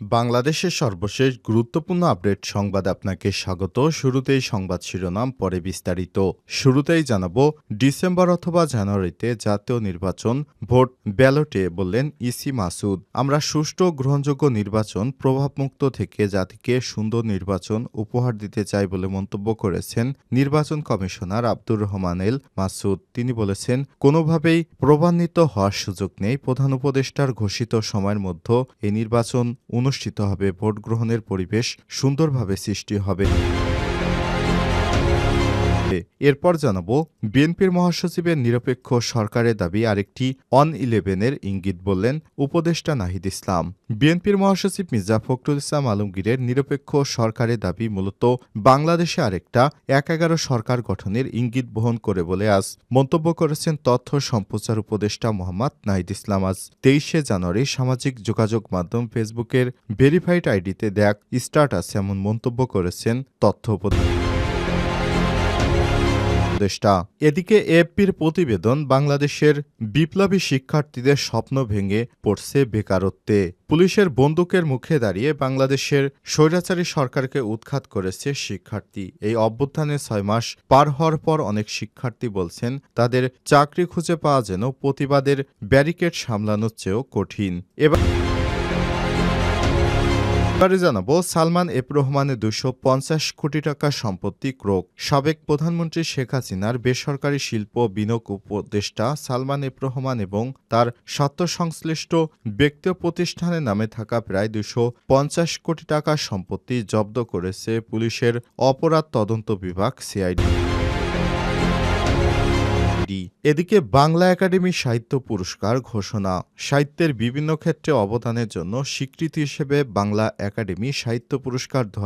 বাংলাদেশের সর্বশেষ গুরুত্বপূর্ণ আপডেট সংবাদ আপনাকে স্বাগত। শুরুতেই সংবাদ শিরোনাম, পরে বিস্তারিত। শুরুতেই জানাব, ডিসেম্বর অথবা জানুয়ারিতে জাতীয় নির্বাচন, ভোট ব্যালটে বললেন ইসি মাসুদ। আমরা সুষ্ঠু, গ্রহণযোগ্য নির্বাচন, প্রভাবমুক্ত থেকে জাতিকে সুন্দর নির্বাচন উপহার দিতে চাই বলে মন্তব্য করেছেন নির্বাচন কমিশনার আব্দুর রহমান এল মাসুদ। তিনি বলেছেন, কোনোভাবেই প্রবান্বিত হওয়ার সুযোগ নেই। প্রধান উপদেষ্টার ঘোষিত সময়ের মধ্যে এই নির্বাচন অনুষ্ঠিত হবে ভোট গ্রহণের পরিবেশ সুন্দরভাবে সৃষ্টি হবে। এরপর জানাব, বিএনপির মহাসচিবের নিরপেক্ষ সরকারের দাবি আরেকটি অন ইলেভেনের ইঙ্গিত বললেন উপদেষ্টা নাহিদ ইসলাম। বিএনপির মহাসচিব মির্জা ফখরুল ইসলাম আলমগীরের নিরপেক্ষ সরকারের দাবি মূলত বাংলাদেশে আরেকটা এক এগারো সরকার গঠনের ইঙ্গিত বহন করে বলে আজ মন্তব্য করেছেন তথ্য সম্প্রচার উপদেষ্টা মোহাম্মদ নাহিদ ইসলাম। আজ তেইশে জানুয়ারি সামাজিক যোগাযোগ মাধ্যম ফেসবুকের ভেরিফাইড আইডিতে দেখ স্টার্টাস এমন মন্তব্য করেছেন তথ্য উপদেষ্টা। উপদেষ্টা। এদিকে এফপির প্রতিবেদন বাংলাদেশের বিপ্লবী শিক্ষার্থীদের স্বপ্ন ভেঙে পড়ছে বেকারত্বে। পুলিশের বন্দুকের মুখে দাঁড়িয়ে বাংলাদেশের স্বৈরাচারী সরকারকে উৎখাত করেছে শিক্ষার্থী। এই অভ্যুত্থানে ছয় মাস পার হওয়ার পর অনেক শিক্ষার্থী বলছেন, তাদের চাকরি খুঁজে পাওয়া যেন প্রতিবাদের ব্যারিকেড সামলানোর চেয়েও কঠিন। এবার এবারে জানাব, সালমান এফ রহমানের দুশো পঞ্চাশ কোটি টাকা সম্পত্তি ক্রোক। সাবেক প্রধানমন্ত্রী শেখ হাসিনার বেসরকারি শিল্প বিনিয়োগ উপদেষ্টা সালমান এফ রহমান এবং তার স্বার্থ সংশ্লিষ্ট ব্যক্তি প্রতিষ্ঠানের নামে থাকা প্রায় দুশো পঞ্চাশ কোটি টাকা সম্পত্তি জব্দ করেছে পুলিশের অপরাধ তদন্ত বিভাগ সিআইডি। ডি। এদিকে বাংলা একাডেমি সাহিত্য পুরস্কার ঘোষণা। সাহিত্যের বিভিন্ন ক্ষেত্রে অবদানের জন্য স্বীকৃতি হিসেবে বাংলা একাডেমি সাহিত্য পুরস্কার দু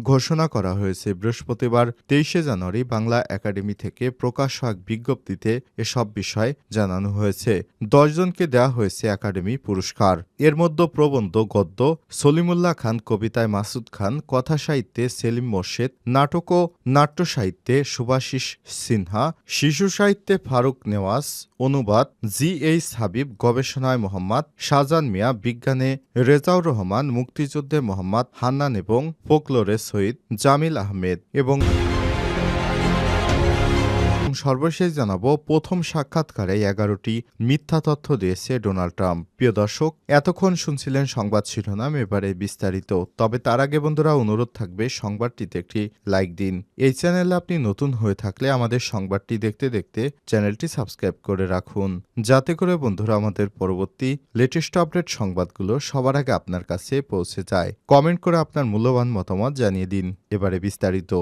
ঘোষণা করা হয়েছে। বৃহস্পতিবার তেইশে জানুয়ারি বাংলা একাডেমি থেকে প্রকাশ হওয়া বিজ্ঞপ্তিতে এসব বিষয় জানানো হয়েছে। দশজনকে দেওয়া হয়েছে একাডেমি পুরস্কার। এর মধ্যে প্রবন্ধ, গদ্য, সলিমুল্লাহ খান, কবিতায় মাসুদ খান, কথা সাহিত্যে সেলিম মোর্শেদ, নাটক ও নাট্য সাহিত্যে সুভাষিস সিনহা, শিশু সাহিত্যে ফারুক নেওয়াজ, অনুবাদ জি এইচ হাবিব, গবেষণায় মোহাম্মদ শাহজান মিয়া, বিজ্ঞানে রেজাউর রহমান, মুক্তিযুদ্ধে মোহাম্মদ হান্নান এবং ফোকলোরে সৈয়দ জামিল আহমেদ এবং সর্বশেষ জানাব, প্রথম সাক্ষাৎকারে এগারোটি মিথ্যা তথ্য দিয়েছে ডোনাল্ড ট্রাম্প। প্রিয় দর্শক, এতক্ষণ শুনছিলেন সংবাদ শিরোনাম, এবারে বিস্তারিত। তবে তার আগে বন্ধুরা, অনুরোধ থাকবে, সংবাদটিতে একটি লাইক দিন। এই চ্যানেলে আপনি নতুন হয়ে থাকলে আমাদের সংবাদটি দেখতে দেখতে চ্যানেলটি সাবস্ক্রাইব করে রাখুন। যাতে করে বন্ধুরা, আমাদের পরবর্তী লেটেস্ট আপডেট সংবাদগুলো সবার আগে আপনার কাছে পৌঁছে যায়। কমেন্ট করে আপনার মূল্যবান মতামত জানিয়ে দিন। এবারে বিস্তারিত।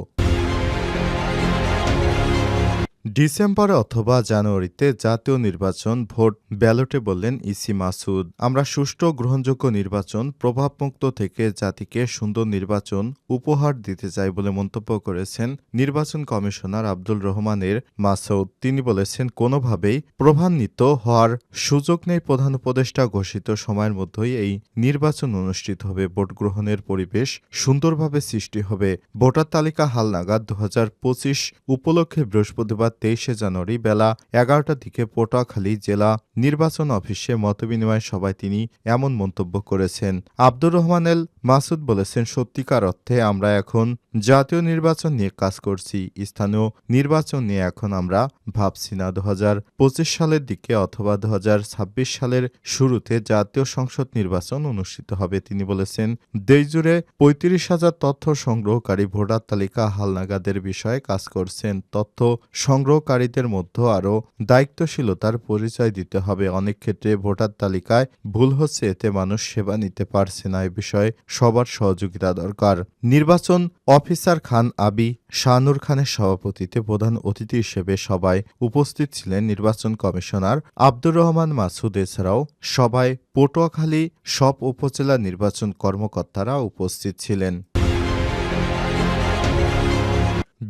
ডিসেম্বর অথবা জানুয়ারিতে জাতীয় নির্বাচন ভোট ব্যালটে বললেন ইসি মাসুদ। আমরা সুষ্ঠু গ্রহণযোগ্য নির্বাচন, প্রভাবমুক্ত থেকে জাতিকে সুন্দর নির্বাচন উপহার দিতে চাই বলে মন্তব্য করেছেন নির্বাচন কমিশনার আব্দুল রহমানের মাসুদ। তিনি বলেছেন, কোনোভাবেই প্রভান্বিত হওয়ার সুযোগ নেই প্রধান উপদেষ্টা ঘোষিত সময়ের মধ্যেই এই নির্বাচন অনুষ্ঠিত হবে। ভোট গ্রহণের পরিবেশ সুন্দরভাবে সৃষ্টি হবে। ভোটার তালিকা হালনাগাদ। দু হাজার পঁচিশ উপলক্ষে বৃহস্পতিবার তেইশে জানুয়ারি বেলা এগারোটার দিকে পটুয়াখালী জেলা নির্বাচন অফিসে মতবিনিময় সভায় তিনি এমন মন্তব্য করেছেন। আব্দুর রহমান এল মাসুদ বলেছেন, সত্যিকার অর্থে আমরা এখন জাতীয় নির্বাচন নিয়ে কাজ করছি, স্থানীয় নির্বাচন নিয়ে এখন আমরা ভাবছি না। দু সালের দিকে অথবা দু সালের শুরুতে জাতীয় সংসদ নির্বাচন অনুষ্ঠিত হবে। তিনি বলেছেন, দেশজুড়ে পঁয়ত্রিশ হাজার তথ্য সংগ্রহকারী ভোটার তালিকা হালনাগাদের বিষয়ে কাজ করছেন। তথ্য সংগ্রহকারীদের মধ্যে আরও দায়িত্বশীলতার পরিচয় দিতে হবে। অনেক ক্ষেত্রে ভোটার তালিকায় ভুল হচ্ছে, এতে মানুষ সেবা নিতে পারছে না। এ বিষয়ে সবার সহযোগিতা দরকার। নির্বাচন অফিসার খান আবি শাহনুর খানের সভাপতিতে প্রধান অতিথি হিসেবে সবাই উপস্থিত ছিলেন নির্বাচন কমিশনার আব্দুর রহমান মাসুদ। এছাড়াও সবাই পটুয়াখালী সব উপজেলা নির্বাচন কর্মকর্তারা উপস্থিত ছিলেন।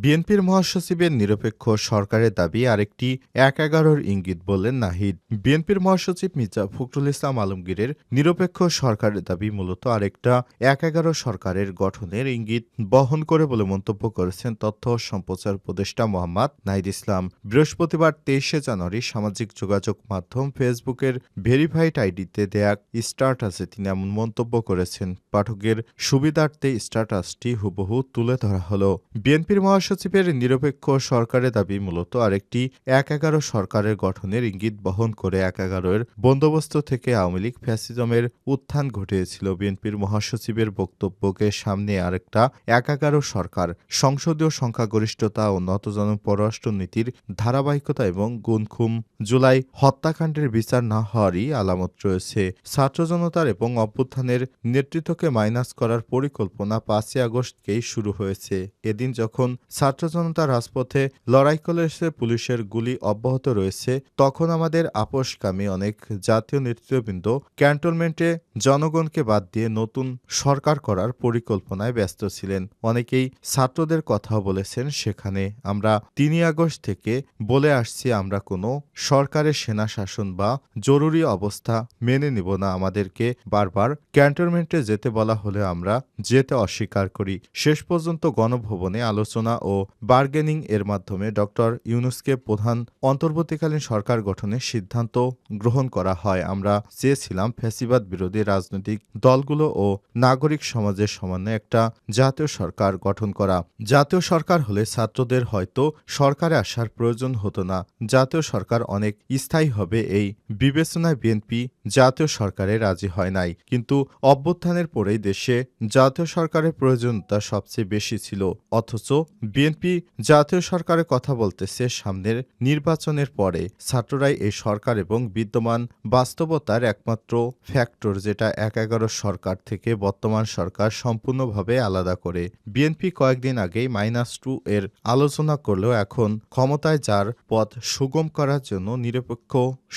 বিএনপির মহাসচিবের নিরপেক্ষ সরকারের দাবি আরেকটি এক এগারোর ইঙ্গিত বললেন নাহিদ। বিএনপির মহাসচিব মির্জা ফখরুল ইসলাম আলমগীরের নিরপেক্ষ সরকারের দাবি মূলত আরেকটা এক এগারো সরকারের গঠনের ইঙ্গিত বহন করে বলে মন্তব্য করেছেন তথ্য সম্প্রচার উপদেষ্টা মোহাম্মদ নাহিদ ইসলাম। বৃহস্পতিবার তেইশে জানুয়ারি সামাজিক যোগাযোগ মাধ্যম ফেসবুকের ভেরিফাইড আইডিতে দেয়া স্ট্যাটাসে তিনি এমন মন্তব্য করেছেন, পাঠকের সুবিধার্থে স্ট্যাটাসটি হুবহু তুলে ধরা হল। বিএনপির মহাসচিবের নিরপেক্ষ সরকারের দাবি মূলত আরেকটি এক এগারো সরকারের গঠনের ইঙ্গিত বহন করে এক এগারোর বন্দোবস্ত থেকে আওয়ামী লীগ ফ্যাসিজমের উত্থান ঘটিয়েছিল। বিএনপির মহাসচিবের বক্তব্যকে সামনে আরেকটা এক এগারো সরকার, সংসদীয় সংখ্যাগরিষ্ঠতা ও নতজন পররাষ্ট্রনীতির ধারাবাহিকতা এবং গুনখুম জুলাই হত্যাকাণ্ডের বিচার না হওয়ারই আলামত রয়েছে। ছাত্র জনতার এবং অভ্যুত্থানের নেতৃত্বকে মাইনাস করার পরিকল্পনা পাঁচই আগস্টকেই শুরু হয়েছে। এদিন যখন ছাত্র জনতা রাজপথে লড়াই করেছে পুলিশের গুলি অব্যাহত রয়েছে, তখন আমাদের আপোষকামী অনেক জাতীয় নেতৃত্ববৃন্দ ক্যান্টনমেন্টে জনগণকে বাদ দিয়ে নতুন সরকার করার পরিকল্পনায় ব্যস্ত ছিলেন। অনেকেই ছাত্রদের কথাও বলেছেন, সেখানে আমরা তিনই আগস্ট থেকে বলে আসছি, আমরা কোনো সরকারের সেনা শাসন বা জরুরি অবস্থা মেনে নিব না। আমাদেরকে বারবার ক্যান্টনমেন্টে যেতে বলা হলে আমরা যেতে অস্বীকার করি। শেষ পর্যন্ত গণভবনে আলোচনা ও বার্গেনিং এর মাধ্যমে ডক্টর ইউনুসকে প্রধান অন্তর্বর্তীকালীন সরকার গঠনের সিদ্ধান্ত গ্রহণ করা হয়। আমরা চেয়েছিলাম ফ্যাসিবাদ বিরোধী রাজনৈতিক দলগুলো ও নাগরিক সমাজের সমন্বয়ে একটা জাতীয় সরকার গঠন করা। জাতীয় সরকার হলে ছাত্রদের হয়তো সরকারে আসার প্রয়োজন হতো না। জাতীয় সরকার অনেক স্থায়ী হবে এই বিবেচনায় বিএনপি জাতীয় সরকারে রাজি হয় নাই। কিন্তু অভ্যুত্থানের পরেই দেশে জাতীয় সরকারের প্রয়োজনীয়তা সবচেয়ে বেশি ছিল। অথচ বিএনপি জাতীয় সরকারের কথা বলতেছে সামনের নির্বাচনের পরে। ছাত্ররাই এই সরকার এবং বিদ্যমান বাস্তবতার একমাত্র ফ্যাক্টর যেটা এক এগারো সরকার থেকে বর্তমান সরকার সম্পূর্ণভাবে আলাদা করে। বিএনপি কয়েকদিন আগেই মাইনাস টু এর আলোচনা করলেও এখন ক্ষমতায় যার পথ সুগম করার জন্য নিরপেক্ষ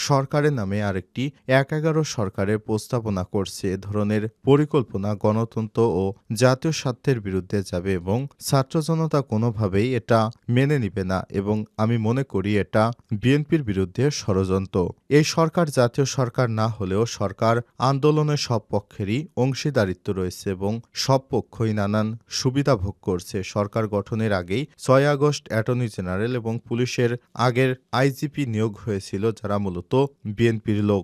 সরকারের নামে আরেকটি এক এগারো সরকারের প্রস্তাবনা করছে এ ধরনের পরিকল্পনা গণতন্ত্র ও জাতীয় স্বার্থের বিরুদ্ধে যাবে এবং ছাত্র জনতা কোনোভাবেই এটা মেনে নিবে না এবং আমি মনে করি এটা বিএনপির বিরুদ্ধে ষড়যন্ত্র। এই সরকার জাতীয় সরকার না হলেও সরকার আন্দোলনের সব পক্ষেরই অংশীদারিত্ব রয়েছে এবং সব পক্ষই নানান সুবিধা ভোগ করছে। সরকার গঠনের আগেই ছয় আগস্ট অ্যাটর্নি জেনারেল এবং পুলিশের আগের আইজিপি নিয়োগ হয়েছিল যারা মূলত বিএনপির লোক।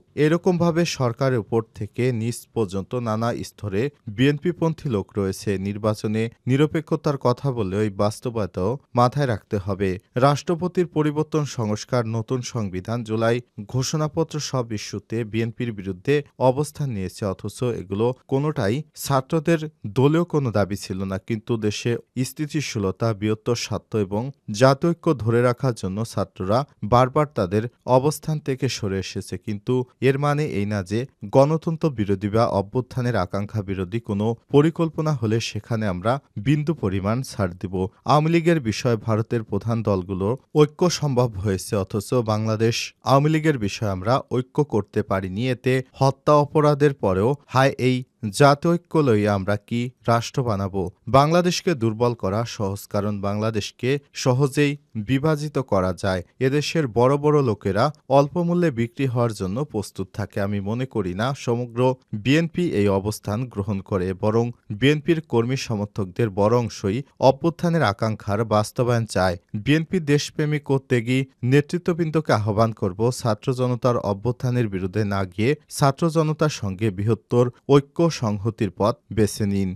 এরকমভাবে সরকারের উপর থেকে নিচ পর্যন্ত নানা স্তরে বিএনপিপন্থী লোক রয়েছে। নির্বাচনে নিরপেক্ষতার কথা বলে ওই বাস্তবতাও মাথায় রাখতে হবে। রাষ্ট্রপতির পরিবর্তন সংস্কার, নতুন সংবিধান, জুলাই ঘোষণাপত্র সব ইস্যুতে বিএনপির বিরুদ্ধে অবস্থান নিয়েছে। অথচ এগুলো কোনোটাই ছাত্রদের দলীয় কোনো দাবি ছিল না। কিন্তু দেশে স্থিতিশীলতা, বৃহত্তর স্বার্থ এবং জাতৈক্য ধরে রাখার জন্য ছাত্ররা বারবার তাদের অবস্থান থেকে সরে এসেছে। কিন্তু এর মানে এই না যে গণতন্ত্র বিরোধী বা অভ্যুত্থানের আকাঙ্ক্ষা বিরোধী কোনো পরিকল্পনা হলে সেখানে আমরা বিন্দু পরিমাণ ছাড় দিব। আওয়ামী লীগের বিষয়ে ভারতের প্রধান দলগুলো ঐক্য সম্ভব হয়েছে, অথচ বাংলাদেশ আওয়ামী লীগের বিষয়ে আমরা ঐক্য করতে পারিনি। এতে হত্যা অপরাধের পরেও হায় এই জাতীয় ঐক্য লইয়া আমরা কি রাষ্ট্র বানাবো? বাংলাদেশকে দুর্বল করা সহজ, কারণ বাংলাদেশকে সহজেই বিভাজিত করা যায়। এদেশের বড় বড় লোকেরা অল্প মূল্যে বিক্রি হওয়ার জন্য প্রস্তুত থাকে। আমি মনে করি না সমগ্র বিএনপি এই অবস্থান গ্রহণ করে, বরং বিএনপির কর্মী সমর্থকদের বড় অংশই অভ্যুত্থানের আকাঙ্ক্ষার বাস্তবায়ন চায়। বিএনপি দেশপ্রেমিক ও ত্যাগী নেতৃত্ববৃন্দকে আহ্বান করব, ছাত্র জনতার অভ্যুত্থানের বিরুদ্ধে না গিয়ে ছাত্র জনতার সঙ্গে বৃহত্তর ঐক্য সংহতির পথ বেছে নিন।